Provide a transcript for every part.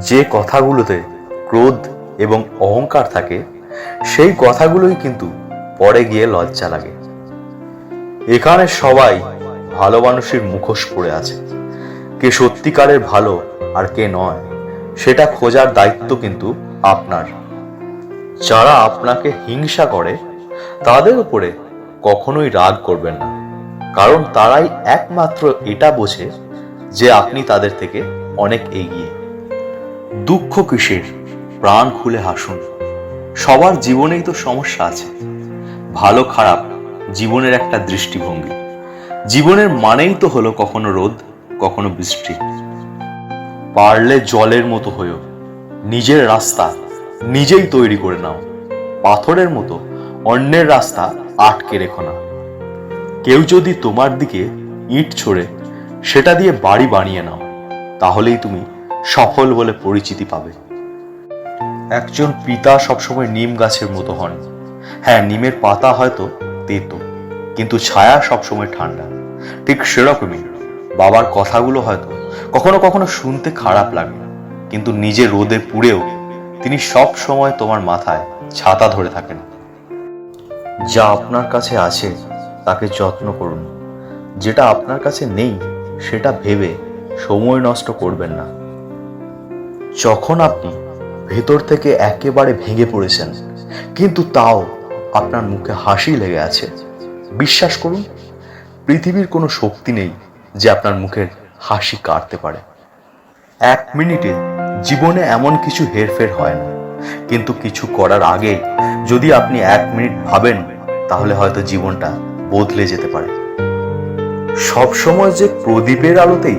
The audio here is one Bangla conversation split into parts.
যে কথাগুলোতে ক্রোধ এবং অহংকার থাকে, সেই কথাগুলোই কিন্তু পরে গিয়ে লজ্জা লাগে। এখানে সবাই ভালো মানুষের মুখোশ পড়ে আছে। কে সত্যিকারের ভালো আর কে নয়, সেটা খোঁজার দায়িত্ব কিন্তু আপনার। যারা আপনাকে হিংসা করে, তাদের উপরে কখনোই রাগ করবেন না। কারণ তারাই একমাত্র এটা বোঝে যে আপনি তাদের থেকে অনেক এগিয়ে। দুঃখ কিসের? প্রাণ খুলে হাসুন। সবার জীবনেই তো সমস্যা আছে। ভালো খারাপ জীবনের একটা দৃষ্টিভঙ্গি। জীবনের মানেই তো হলো কখনো রোদ, কখনো বৃষ্টি। পারলে জলের মতো হয়েও নিজের রাস্তা নিজেই তৈরি করে নাও। পাথরের মতো, অন্যের রাস্তা আটকে রেখো না। কেউ যদি তোমার দিকে ইট ছোড়ে, সেটা দিয়ে বাড়ি বানিয়ে নাও। তাহলেই তুমি সফল বলে পরিচিতি পাবে। একজন পিতা সবসময় নিম গাছের মতো হন। হ্যাঁ নিমের পাতা হয়তো তেতো, কিন্তু ছায়া সবসময় ঠান্ডা। ঠিক সেরকমই বাবার কথাগুলো হয়তো কখনো কখনো শুনতে খারাপ লাগে, কিন্তু নিজে রোদে পুড়েও তিনি সব সময় তোমার মাথায় ছাতা ধরে থাকেন। যা আপনার কাছে আছে, তাকে যত্ন করুন। যেটা আপনার কাছে নেই, সেটা ভেবে সময় নষ্ট করবেন না। যখন আপনি ভেতর থেকে একেবারে ভেঙে পড়েছেন, কিন্তু তাও আপনার মুখে হাসি লেগে আছে, বিশ্বাস করুন, পৃথিবীর কোনো শক্তি নেই যে আপনার মুখের হাসি কাটতে পারে। এক মিনিটে জীবনে এমন কিছু হেরফের হয় না, কিন্তু কিছু করার আগে যদি আপনি এক মিনিট ভাবেন, তাহলে হয়তো জীবনটা বদলে যেতে পারে। সব সময় যে প্রদীপের আলোতেই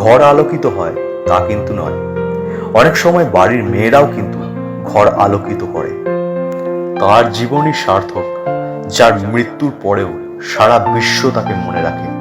ঘর আলোকিত হয়, তা কিন্তু নয়। অনেক সময় বাড়ির মেয়েরাও কিন্তু ঘর আলোকিত করে। তার জীবনই সার্থক, যার মৃত্যুর পরেও সারা বিশ্ব তাকে মনে রাখে।